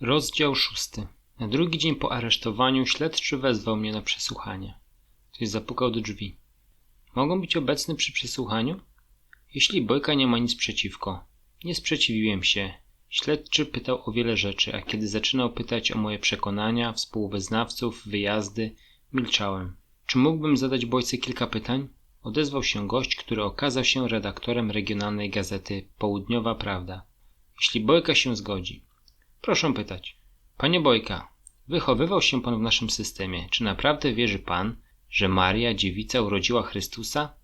Rozdział szósty. Na drugi dzień po aresztowaniu śledczy wezwał mnie na przesłuchanie. Ktoś zapukał do drzwi. Mogą być obecny przy przesłuchaniu? Jeśli Bojka nie ma nic przeciwko. Nie sprzeciwiłem się. Śledczy pytał o wiele rzeczy, a kiedy zaczynał pytać o moje przekonania, współwyznawców, wyjazdy, milczałem. Czy mógłbym zadać Bojce kilka pytań? Odezwał się gość, który okazał się redaktorem regionalnej gazety Południowa Prawda. Jeśli Bojka się zgodzi. Proszę pytać. Panie Bojka, wychowywał się pan w naszym systemie. Czy naprawdę wierzy pan, że Maria, dziewica, urodziła Chrystusa?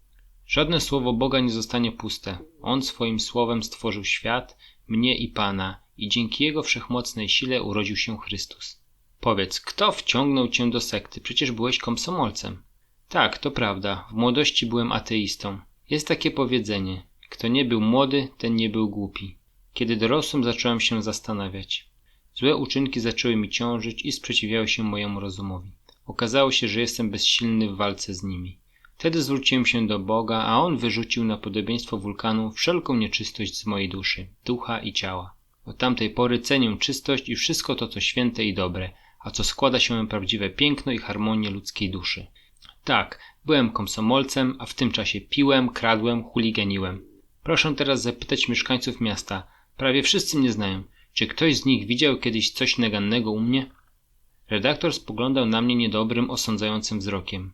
Żadne słowo Boga nie zostanie puste. On swoim słowem stworzył świat, mnie i pana, i dzięki jego wszechmocnej sile urodził się Chrystus. Powiedz, kto wciągnął cię do sekty? Przecież byłeś komsomolcem. Tak, to prawda. W młodości byłem ateistą. Jest takie powiedzenie: kto nie był młody, ten nie był głupi. Kiedy dorosłem, zacząłem się zastanawiać. Złe uczynki zaczęły mi ciążyć i sprzeciwiały się mojemu rozumowi. Okazało się, że jestem bezsilny w walce z nimi. Wtedy zwróciłem się do Boga, a On wyrzucił na podobieństwo wulkanu wszelką nieczystość z mojej duszy, ducha i ciała. Od tamtej pory cenię czystość i wszystko to, co święte i dobre, a co składa się na prawdziwe piękno i harmonię ludzkiej duszy. Tak, byłem komsomolcem, a w tym czasie piłem, kradłem, chuliganiłem. Proszę teraz zapytać mieszkańców miasta. Prawie wszyscy mnie znają. Czy ktoś z nich widział kiedyś coś nagannego u mnie? Redaktor spoglądał na mnie niedobrym, osądzającym wzrokiem.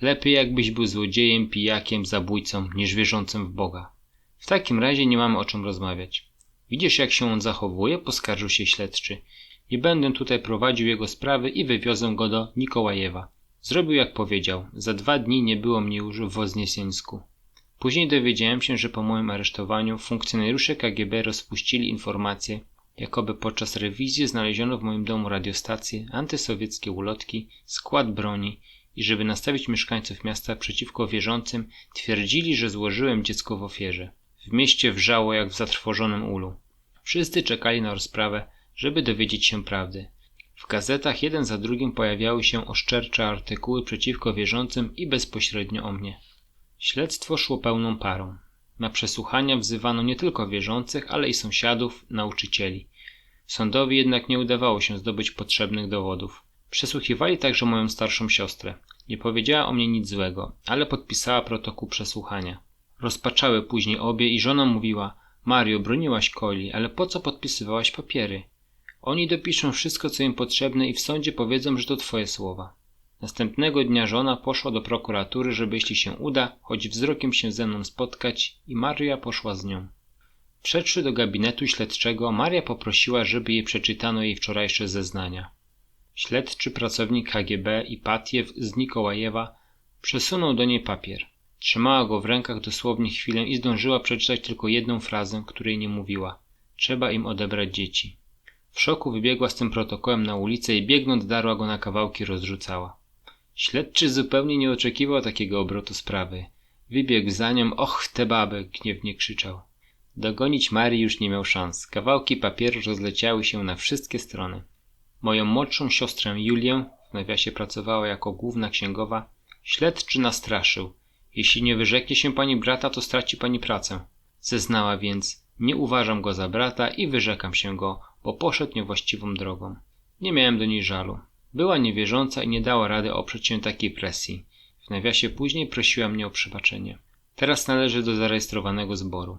Lepiej jakbyś był złodziejem, pijakiem, zabójcą, niż wierzącym w Boga. W takim razie nie mamy o czym rozmawiać. Widzisz, jak się on zachowuje? Poskarżył się śledczy. Nie będę tutaj prowadził jego sprawy i wywiozę go do Nikołajewa. Zrobił jak powiedział. Za dwa dni nie było mnie już w Wozniesieńsku. Później dowiedziałem się, że po moim aresztowaniu funkcjonariusze KGB rozpuścili informacje, jakoby podczas rewizji znaleziono w moim domu radiostacje, antysowieckie ulotki, skład broni i żeby nastawić mieszkańców miasta przeciwko wierzącym, twierdzili, że złożyłem dziecko w ofierze. W mieście wrzało jak w zatrwożonym ulu. Wszyscy czekali na rozprawę, żeby dowiedzieć się prawdy. W gazetach jeden za drugim pojawiały się oszczercze artykuły przeciwko wierzącym i bezpośrednio o mnie. Śledztwo szło pełną parą. Na przesłuchania wzywano nie tylko wierzących, ale i sąsiadów, nauczycieli. Sądowi jednak nie udawało się zdobyć potrzebnych dowodów. Przesłuchiwali także moją starszą siostrę. Nie powiedziała o mnie nic złego, ale podpisała protokół przesłuchania. Rozpaczały później obie i żona mówiła: Mario, broniłaś Coli, ale po co podpisywałaś papiery? Oni dopiszą wszystko, co im potrzebne i w sądzie powiedzą, że to twoje słowa. Następnego dnia żona poszła do prokuratury, żeby jeśli się uda, choć wzrokiem się ze mną spotkać i Maria poszła z nią. Wszedłszy do gabinetu śledczego, Maria poprosiła, żeby jej przeczytano jej wczorajsze zeznania. Śledczy pracownik KGB i Patiew z Nikołajewa przesunął do niej papier. Trzymała go w rękach dosłownie chwilę i zdążyła przeczytać tylko jedną frazę, której nie mówiła. Trzeba im odebrać dzieci. W szoku wybiegła z tym protokołem na ulicę i biegnąc darła go na kawałki rozrzucała. Śledczy zupełnie nie oczekiwał takiego obrotu sprawy. Wybiegł za nią, och, te babę, gniewnie krzyczał. Dogonić Marii już nie miał szans. Kawałki papieru rozleciały się na wszystkie strony. Moją młodszą siostrę Julię, w nawiasie pracowała jako główna księgowa, śledczy nastraszył. Jeśli nie wyrzeknie się pani brata, to straci pani pracę. Zeznała więc, nie uważam go za brata i wyrzekam się go, bo poszedł niewłaściwą drogą. Nie miałem do niej żalu. Była niewierząca i nie dała rady oprzeć się takiej presji. W nawiasie później prosiła mnie o przebaczenie. Teraz należy do zarejestrowanego zboru.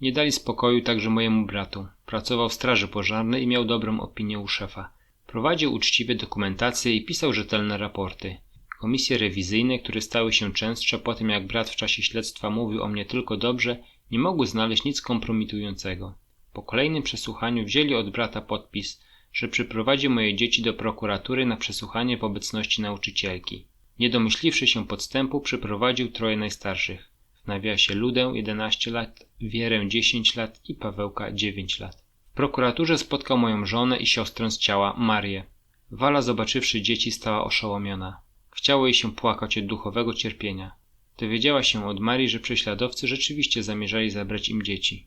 Nie dali spokoju także mojemu bratu. Pracował w straży pożarnej i miał dobrą opinię u szefa. Prowadził uczciwie dokumentację i pisał rzetelne raporty. Komisje rewizyjne, które stały się częstsze po tym jak brat w czasie śledztwa mówił o mnie tylko dobrze, nie mogły znaleźć nic kompromitującego. Po kolejnym przesłuchaniu wzięli od brata podpis, że przyprowadzi moje dzieci do prokuratury na przesłuchanie w obecności nauczycielki. Nie domyśliwszy się podstępu, przyprowadził troje najstarszych. W nawiasie Ludę 11 lat, Wierę 10 lat i Pawełka 9 lat. W prokuraturze spotkał moją żonę i siostrę z ciała, Marię. Wala zobaczywszy dzieci stała oszołomiona. Chciało jej się płakać od duchowego cierpienia. Dowiedziała się od Marii, że prześladowcy rzeczywiście zamierzali zabrać im dzieci.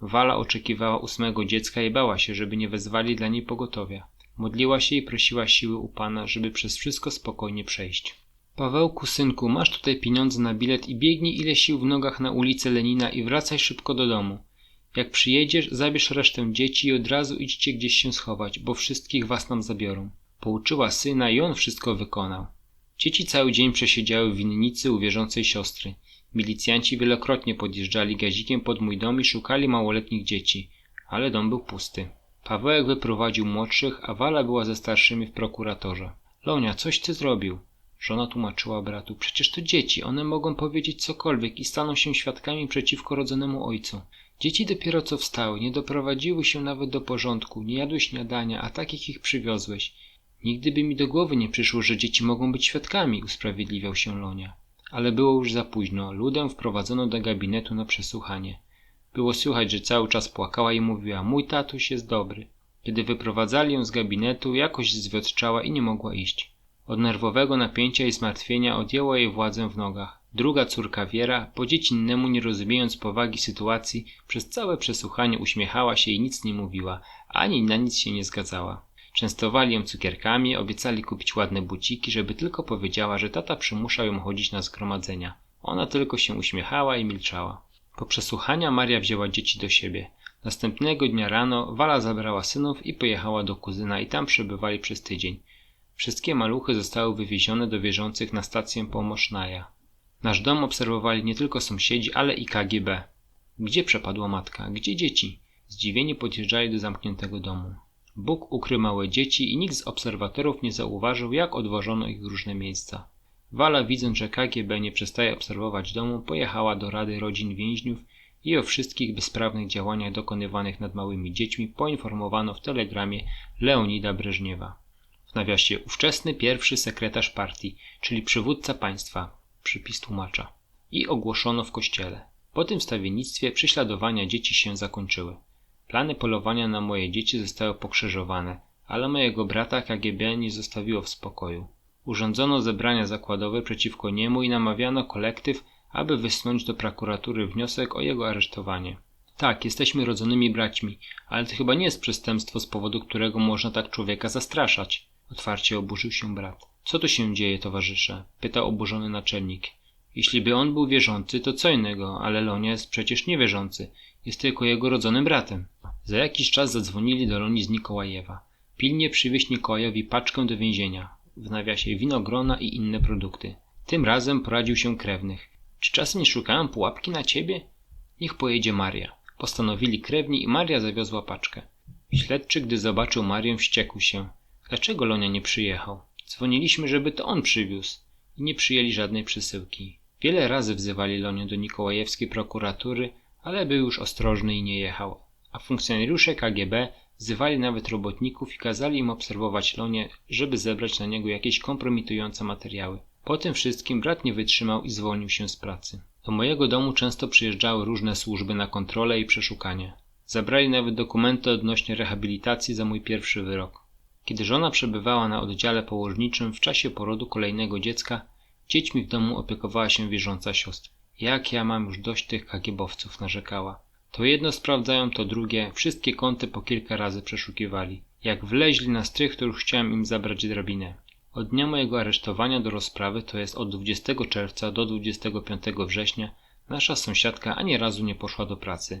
Wala oczekiwała ósmego dziecka i bała się, żeby nie wezwali dla niej pogotowia. Modliła się i prosiła siły u Pana, żeby przez wszystko spokojnie przejść. Pawełku, synku, masz tutaj pieniądze na bilet i biegnij ile sił w nogach na ulicę Lenina i wracaj szybko do domu. Jak przyjedziesz, zabierz resztę dzieci i od razu idźcie gdzieś się schować, bo wszystkich was nam zabiorą. Pouczyła syna i on wszystko wykonał. Dzieci cały dzień przesiedziały w winnicy u wierzącej siostry. Milicjanci wielokrotnie podjeżdżali gazikiem pod mój dom i szukali małoletnich dzieci, ale dom był pusty. Pawełek wyprowadził młodszych, a Wala była ze starszymi w prokuratorze. Lonia, coś ty zrobił. Żona tłumaczyła bratu, przecież to dzieci, one mogą powiedzieć cokolwiek i staną się świadkami przeciwko rodzonemu ojcu. Dzieci dopiero co wstały, nie doprowadziły się nawet do porządku, nie jadły śniadania, a takich ich przywiozłeś. Nigdy by mi do głowy nie przyszło, że dzieci mogą być świadkami, usprawiedliwiał się Lonia. Ale było już za późno, ludę wprowadzono do gabinetu na przesłuchanie. Było słychać, że cały czas płakała i mówiła, mój tatuś jest dobry. Kiedy wyprowadzali ją z gabinetu, jakoś zwiotczała i nie mogła iść. Od nerwowego napięcia i zmartwienia odjęło jej władzę w nogach. Druga córka Wiera, po dziecinnemu nie rozumiejąc powagi sytuacji, przez całe przesłuchanie uśmiechała się i nic nie mówiła, ani na nic się nie zgadzała. Częstowali ją cukierkami, obiecali kupić ładne buciki, żeby tylko powiedziała, że tata przymuszał ją chodzić na zgromadzenia. Ona tylko się uśmiechała i milczała. Po przesłuchania Maria wzięła dzieci do siebie. Następnego dnia rano Wala zabrała synów i pojechała do kuzyna i tam przebywali przez tydzień. Wszystkie maluchy zostały wywiezione do wierzących na stację Pomosznaja. Nasz dom obserwowali nie tylko sąsiedzi, ale i KGB. Gdzie przepadła matka? Gdzie dzieci? Zdziwieni podjeżdżali do zamkniętego domu. Bóg ukrył małe dzieci i nikt z obserwatorów nie zauważył, jak odwożono ich w różne miejsca. Wala, widząc, że KGB nie przestaje obserwować domu, pojechała do Rady Rodzin Więźniów i o wszystkich bezprawnych działaniach dokonywanych nad małymi dziećmi poinformowano w telegramie Leonida Breżniewa. W nawiasie ówczesny pierwszy sekretarz partii, czyli przywódca państwa, przypis tłumacza. I ogłoszono w kościele. Po tym wstawiennictwie prześladowania dzieci się zakończyły. Plany polowania na moje dzieci zostały pokrzyżowane, ale mojego brata KGB nie zostawiło w spokoju. Urządzono zebrania zakładowe przeciwko niemu i namawiano kolektyw, aby wysnuć do prokuratury wniosek o jego aresztowanie. Tak, jesteśmy rodzonymi braćmi, ale to chyba nie jest przestępstwo, z powodu którego można tak człowieka zastraszać. Otwarcie oburzył się brat. Co tu się dzieje, towarzysze? pytał oburzony naczelnik. Jeśli by on był wierzący, to co innego, ale Lonia jest przecież niewierzący. Jest tylko jego rodzonym bratem. Za jakiś czas zadzwonili do Loni z Nikołajewa. Pilnie przywieźć Nikołajowi paczkę do więzienia. W nawiasie winogrona i inne produkty. Tym razem poradził się krewnych. Czy czasem nie szukają pułapki na ciebie? Niech pojedzie Maria. Postanowili krewni i Maria zawiozła paczkę. Śledczy, gdy zobaczył Marię, wściekł się. Dlaczego Lonia nie przyjechał? Dzwoniliśmy, żeby to on przywiózł. I nie przyjęli żadnej przesyłki. Wiele razy wzywali Lonię do Nikołajewskiej prokuratury, ale był już ostrożny i nie jechał. A funkcjonariusze KGB wzywali nawet robotników i kazali im obserwować Lonię, żeby zebrać na niego jakieś kompromitujące materiały. Po tym wszystkim brat nie wytrzymał i zwolnił się z pracy. Do mojego domu często przyjeżdżały różne służby na kontrolę i przeszukanie. Zabrali nawet dokumenty odnośnie rehabilitacji za mój pierwszy wyrok. Kiedy żona przebywała na oddziale położniczym w czasie porodu kolejnego dziecka, dziećmi w domu opiekowała się wierząca siostra. Jak ja mam już dość tych kagiebowców, narzekała. To jedno sprawdzają, to drugie, wszystkie kąty po kilka razy przeszukiwali. Jak wleźli na strych, to już chciałem im zabrać drabinę. Od dnia mojego aresztowania do rozprawy, to jest od 20 czerwca do 25 września, nasza sąsiadka ani razu nie poszła do pracy.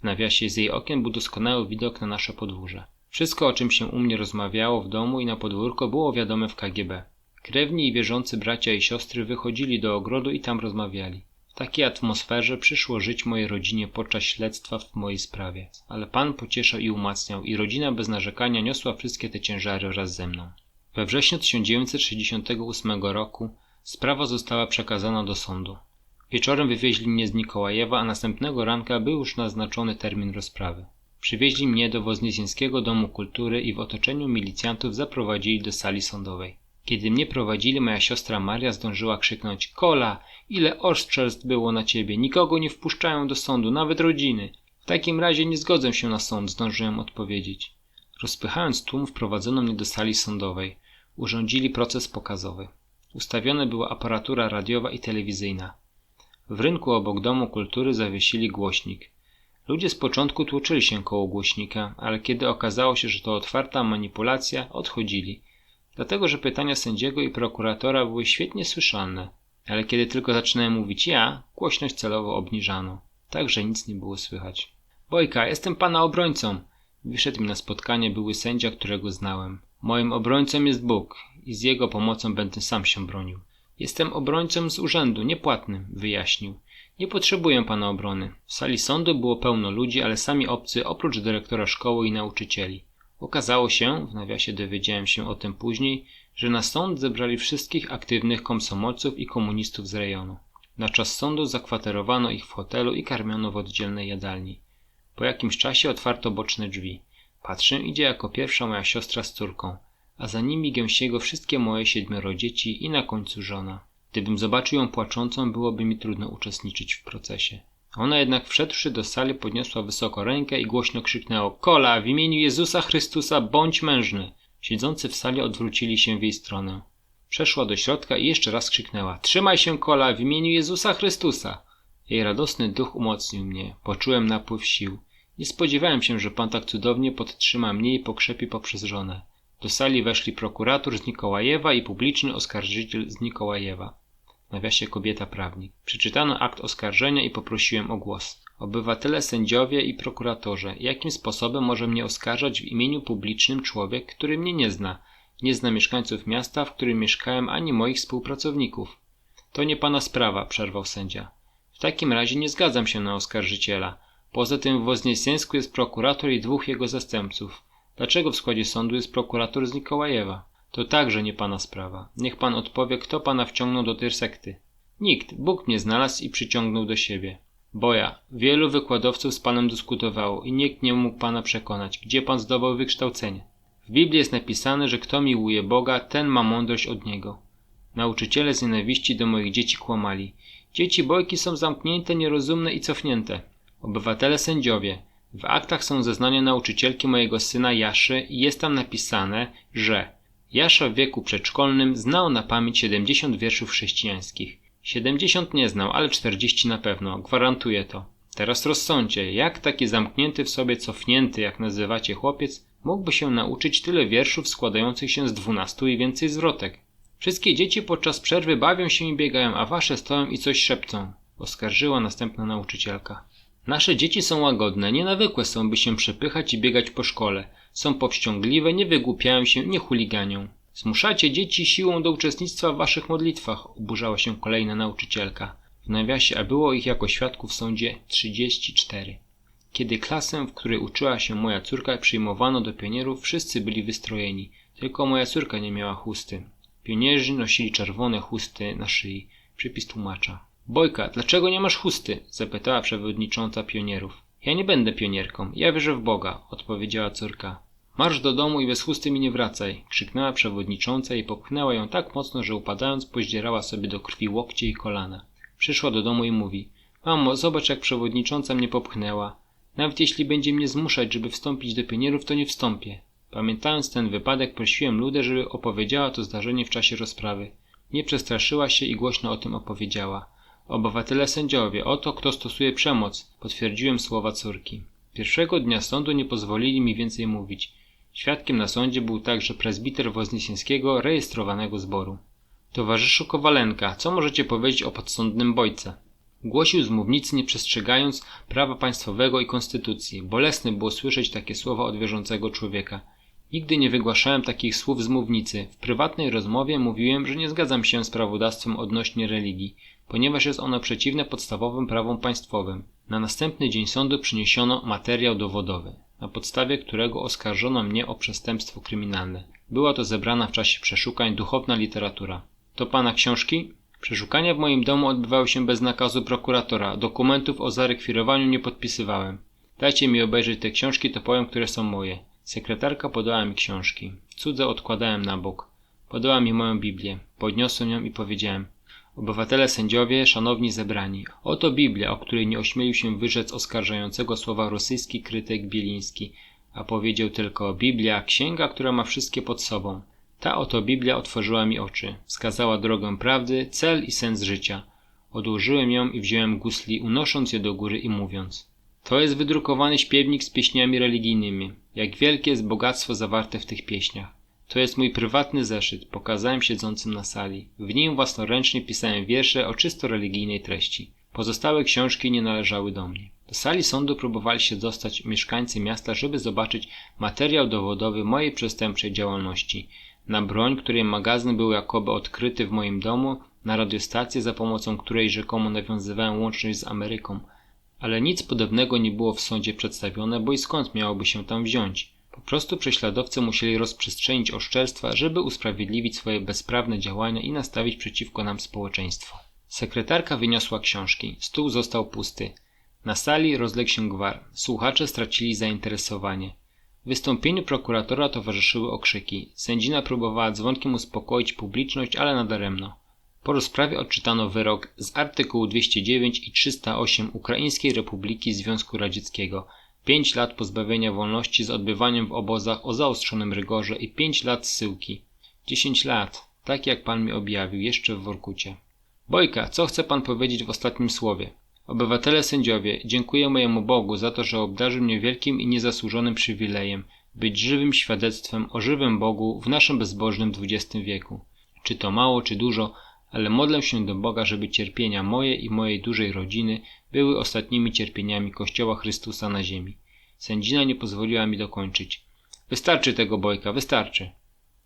W nawiasie z jej okien był doskonały widok na nasze podwórze. Wszystko, o czym się u mnie rozmawiało w domu i na podwórko, było wiadome w KGB. Krewni i wierzący bracia i siostry wychodzili do ogrodu i tam rozmawiali. Takiej atmosferze przyszło żyć mojej rodzinie podczas śledztwa w mojej sprawie. Ale Pan pocieszał i umacniał i rodzina bez narzekania niosła wszystkie te ciężary wraz ze mną. We wrześniu 1968 roku sprawa została przekazana do sądu. Wieczorem wywieźli mnie z Nikołajewa, a następnego ranka był już naznaczony termin rozprawy. Przywieźli mnie do Wozniezieńskiego Domu Kultury i w otoczeniu milicjantów zaprowadzili do sali sądowej. Kiedy mnie prowadzili, moja siostra Maria zdążyła krzyknąć Kola, ile oszczerstw było na ciebie, nikogo nie wpuszczają do sądu, nawet rodziny. W takim razie nie zgodzę się na sąd, zdążyłem odpowiedzieć. Rozpychając tłum, wprowadzono mnie do sali sądowej. Urządzili proces pokazowy. Ustawione była aparatura radiowa i telewizyjna. W rynku obok Domu Kultury zawiesili głośnik. Ludzie z początku tłoczyli się koło głośnika, ale kiedy okazało się, że to otwarta manipulacja, odchodzili. Dlatego, że pytania sędziego i prokuratora były świetnie słyszalne. Ale kiedy tylko zaczynałem mówić ja, głośność celowo obniżano, tak że nic nie było słychać. Bojka, jestem pana obrońcą. Wyszedł mi na spotkanie były sędzia, którego znałem. Moim obrońcą jest Bóg i z jego pomocą będę sam się bronił. Jestem obrońcą z urzędu, niepłatnym, wyjaśnił. Nie potrzebuję pana obrony. W sali sądu było pełno ludzi, ale sami obcy oprócz dyrektora szkoły i nauczycieli. Okazało się, w nawiasie dowiedziałem się o tym później, że na sąd zebrali wszystkich aktywnych komsomolców i komunistów z rejonu. Na czas sądu zakwaterowano ich w hotelu i karmiono w oddzielnej jadalni. Po jakimś czasie otwarto boczne drzwi. Patrzę, idzie jako pierwsza moja siostra z córką, a za nimi gęsiego wszystkie moje siedmioro dzieci i na końcu żona. Gdybym zobaczył ją płaczącą, byłoby mi trudno uczestniczyć w procesie. Ona jednak wszedłszy do sali podniosła wysoko rękę i głośno krzyknęła Kola, w imieniu Jezusa Chrystusa bądź mężny! Siedzący w sali odwrócili się w jej stronę. Przeszła do środka i jeszcze raz krzyknęła Trzymaj się, Kola, w imieniu Jezusa Chrystusa! Jej radosny duch umocnił mnie. Poczułem napływ sił. Nie spodziewałem się, że pan tak cudownie podtrzyma mnie i pokrzepi poprzez żonę. Do sali weszli prokurator z Nikołajewa i publiczny oskarżyciel z Nikołajewa. Nawiasie kobieta prawnik. Przeczytano akt oskarżenia i poprosiłem o głos. Obywatele, sędziowie i prokuratorze, jakim sposobem może mnie oskarżać w imieniu publicznym człowiek, który mnie nie zna? Nie zna mieszkańców miasta, w którym mieszkałem, ani moich współpracowników. To nie pana sprawa, przerwał sędzia. W takim razie nie zgadzam się na oskarżyciela. Poza tym w Wozniesiensku jest prokurator i dwóch jego zastępców. Dlaczego w składzie sądu jest prokurator z Nikołajewa? To także nie pana sprawa. Niech pan odpowie, kto pana wciągnął do tej sekty. Nikt. Bóg mnie znalazł i przyciągnął do siebie. Boja. Wielu wykładowców z panem dyskutowało i nikt nie mógł pana przekonać, gdzie pan zdobył wykształcenie. W Biblii jest napisane, że kto miłuje Boga, ten ma mądrość od Niego. Nauczyciele z nienawiści do moich dzieci kłamali. Dzieci bojki są zamknięte, nierozumne i cofnięte. Obywatele sędziowie. W aktach są zeznania nauczycielki mojego syna Jaszy i jest tam napisane, że Jasza w wieku przedszkolnym znał na pamięć 70 wierszów chrześcijańskich. 70 nie znał, ale 40 na pewno, gwarantuję to. Teraz rozsądźcie, jak taki zamknięty w sobie cofnięty, jak nazywacie chłopiec, mógłby się nauczyć tyle wierszów składających się z 12 i więcej zwrotek. Wszystkie dzieci podczas przerwy bawią się i biegają, a wasze stoją i coś szepcą, oskarżyła następna nauczycielka. Nasze dzieci są łagodne, nienawykłe są, by się przepychać i biegać po szkole. Są powściągliwe, nie wygłupiają się, nie chuliganią. Zmuszacie dzieci siłą do uczestnictwa w waszych modlitwach, oburzała się kolejna nauczycielka. W nawiasie, a było ich jako świadków w sądzie 34. Kiedy klasę, w której uczyła się moja córka, przyjmowano do pionierów, wszyscy byli wystrojeni. Tylko moja córka nie miała chusty. Pionierzy nosili czerwone chusty na szyi. Przypis tłumacza. Bojka, dlaczego nie masz chusty? zapytała przewodnicząca pionierów. Ja nie będę pionierką, ja wierzę w Boga, odpowiedziała córka. Marsz do domu i bez chusty mi nie wracaj, krzyknęła przewodnicząca i popchnęła ją tak mocno, że upadając pozdzierała sobie do krwi łokcie i kolana. Przyszła do domu i mówi Mamo, zobacz jak przewodnicząca mnie popchnęła. Nawet jeśli będzie mnie zmuszać, żeby wstąpić do pionierów, to nie wstąpię. Pamiętając ten wypadek, prosiłem Ludę, żeby opowiedziała to zdarzenie w czasie rozprawy. Nie przestraszyła się i głośno o tym opowiedziała. Obywatele sędziowie, oto kto stosuje przemoc, potwierdziłem słowa córki. Pierwszego dnia sądu nie pozwolili mi więcej mówić. Świadkiem na sądzie był także prezbiter Wozniesińskiego rejestrowanego zboru. Towarzyszu Kowalenka, co możecie powiedzieć o podsądnym Bojce? Głosił z mównicy nie przestrzegając prawa państwowego i konstytucji. Bolesne było słyszeć takie słowa od wierzącego człowieka. Nigdy nie wygłaszałem takich słów z mównicy. W prywatnej rozmowie mówiłem, że nie zgadzam się z prawodawstwem odnośnie religii, ponieważ jest ono przeciwne podstawowym prawom państwowym. Na następny dzień sądu przyniesiono materiał dowodowy, na podstawie którego oskarżono mnie o przestępstwo kryminalne. Była to zebrana w czasie przeszukań duchowna literatura. To pana książki? Przeszukania w moim domu odbywały się bez nakazu prokuratora. Dokumentów o zarekwirowaniu nie podpisywałem. Dajcie mi obejrzeć te książki, to powiem, które są moje. Sekretarka podała mi książki. Cudze odkładałem na bok. Podała mi moją Biblię. Podniosłem ją i powiedziałem. Obywatele sędziowie, szanowni zebrani, oto Biblia, o której nie ośmielił się wyrzec oskarżającego słowa rosyjski krytyk Bieliński, a powiedział tylko Biblia, księga, która ma wszystkie pod sobą. Ta oto Biblia otworzyła mi oczy, wskazała drogę prawdy, cel i sens życia. Odłożyłem ją i wziąłem gusli, unosząc je do góry i mówiąc. To jest wydrukowany śpiewnik z pieśniami religijnymi. Jak wielkie jest bogactwo zawarte w tych pieśniach. To jest mój prywatny zeszyt, pokazałem siedzącym na sali. W nim własnoręcznie pisałem wiersze o czysto religijnej treści. Pozostałe książki nie należały do mnie. Do sali sądu próbowali się dostać mieszkańcy miasta, żeby zobaczyć materiał dowodowy mojej przestępczej działalności. Na broń, której magazyn był jakoby odkryty w moim domu, na radiostację, za pomocą której rzekomo nawiązywałem łączność z Ameryką. Ale nic podobnego nie było w sądzie przedstawione, bo i skąd miałoby się tam wziąć? Po prostu prześladowcy musieli rozprzestrzenić oszczerstwa, żeby usprawiedliwić swoje bezprawne działania i nastawić przeciwko nam społeczeństwo. Sekretarka wyniosła książki. Stół został pusty. Na sali rozległ się gwar. Słuchacze stracili zainteresowanie. Wystąpieniu prokuratora towarzyszyły okrzyki. Sędzina próbowała dzwonkiem uspokoić publiczność, ale nadaremno. Po rozprawie odczytano wyrok z artykułu 209 i 308 Ukraińskiej Republiki Związku Radzieckiego. 5 lat pozbawienia wolności z odbywaniem w obozach o zaostrzonym rygorze i 5 lat zsyłki. 10 lat, tak jak pan mi objawił, jeszcze w Workucie. Bojka, co chce pan powiedzieć w ostatnim słowie? Obywatele sędziowie, dziękuję mojemu Bogu za to, że obdarzył mnie wielkim i niezasłużonym przywilejem być żywym świadectwem o żywym Bogu w naszym bezbożnym XX wieku. Czy to mało, czy dużo, ale modlę się do Boga, żeby cierpienia moje i mojej dużej rodziny były ostatnimi cierpieniami Kościoła Chrystusa na ziemi. Sędzina nie pozwoliła mi dokończyć. Wystarczy tego bojka, wystarczy.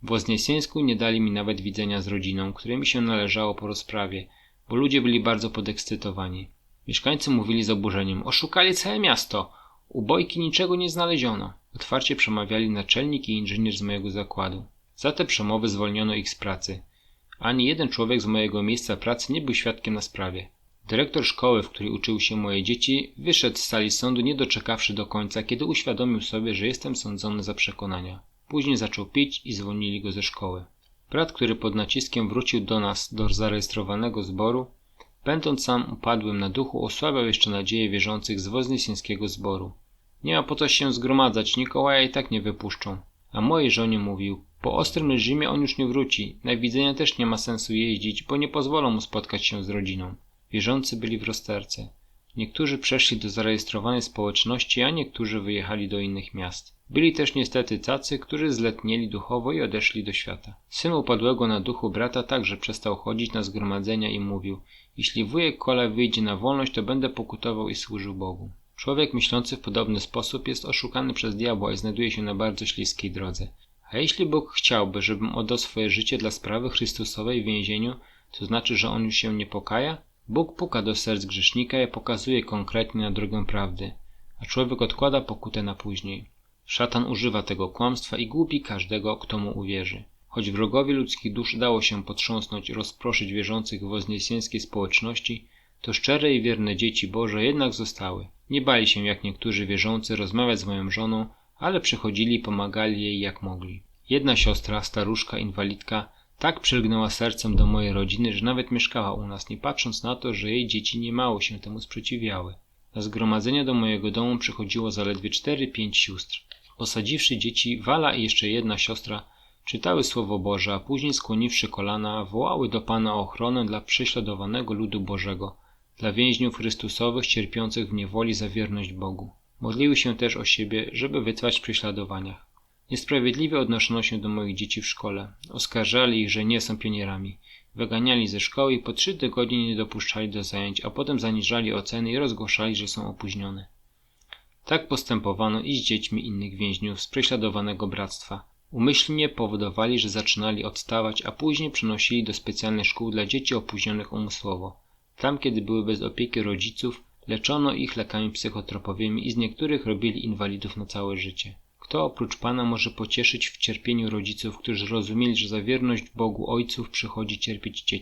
W Woznesiensku nie dali mi nawet widzenia z rodziną, której mi się należało po rozprawie, bo ludzie byli bardzo podekscytowani. Mieszkańcy mówili z oburzeniem: Oszukali całe miasto! U bojki niczego nie znaleziono. Otwarcie przemawiali naczelnik i inżynier z mojego zakładu. Za te przemowy zwolniono ich z pracy. Ani jeden człowiek z mojego miejsca pracy nie był świadkiem na sprawie. Dyrektor szkoły, w której uczyły się moje dzieci, wyszedł z sali sądu nie doczekawszy do końca, kiedy uświadomił sobie, że jestem sądzony za przekonania. Później zaczął pić i zwolnili go ze szkoły. Brat, który pod naciskiem wrócił do nas, do zarejestrowanego zboru, będąc sam upadłym na duchu, osłabiał jeszcze nadzieję wierzących z woznesińskiego zboru. Nie ma po co się zgromadzać, Nikołaja i tak nie wypuszczą. A mojej żonie mówił, po ostrym reżimie on już nie wróci, na widzenia też nie ma sensu jeździć, bo nie pozwolą mu spotkać się z rodziną. Wierzący byli w rozterce. Niektórzy przeszli do zarejestrowanej społeczności, a niektórzy wyjechali do innych miast. Byli też niestety tacy, którzy zletnieli duchowo i odeszli do świata. Syn upadłego na duchu brata także przestał chodzić na zgromadzenia i mówił Jeśli wujek Kola wyjdzie na wolność, to będę pokutował i służył Bogu. Człowiek myślący w podobny sposób jest oszukany przez diabła i znajduje się na bardzo śliskiej drodze. A jeśli Bóg chciałby, żebym oddał swoje życie dla sprawy Chrystusowej w więzieniu, to znaczy, że on już się nie pokaja? Bóg puka do serc grzesznika i pokazuje konkretnie na drogę prawdy, a człowiek odkłada pokutę na później. Szatan używa tego kłamstwa i głupi każdego, kto mu uwierzy. Choć wrogowi ludzkich dusz dało się potrząsnąć i rozproszyć wierzących w wozniesieńskiej społeczności, to szczere i wierne dzieci Boże jednak zostały. Nie bali się jak niektórzy wierzący rozmawiać z moją żoną, ale przychodzili i pomagali jej jak mogli. Jedna siostra, staruszka, inwalidka, tak przylgnęła sercem do mojej rodziny, że nawet mieszkała u nas, nie patrząc na to, że jej dzieci niemało się temu sprzeciwiały. Na zgromadzenia do mojego domu przychodziło zaledwie cztery, pięć sióstr. Osadziwszy dzieci, Wala i jeszcze jedna siostra czytały Słowo Boże, a później skłoniwszy kolana, wołały do Pana o ochronę dla prześladowanego ludu Bożego, dla więźniów Chrystusowych cierpiących w niewoli za wierność Bogu. Modliły się też o siebie, żeby wytrwać w prześladowaniach. Niesprawiedliwie odnoszono się do moich dzieci w szkole. Oskarżali ich, że nie są pionierami. Wyganiali ze szkoły i po trzy tygodnie nie dopuszczali do zajęć, a potem zaniżali oceny i rozgłaszali, że są opóźnione. Tak postępowano i z dziećmi innych więźniów z prześladowanego bractwa. Umyślnie powodowali, że zaczynali odstawać, a później przenosili do specjalnych szkół dla dzieci opóźnionych umysłowo. Tam, kiedy były bez opieki rodziców, leczono ich lekami psychotropowymi i z niektórych robili inwalidów na całe życie. Kto oprócz Pana może pocieszyć w cierpieniu rodziców, którzy rozumieli, że za wierność Bogu ojców przychodzi cierpieć dzieciom?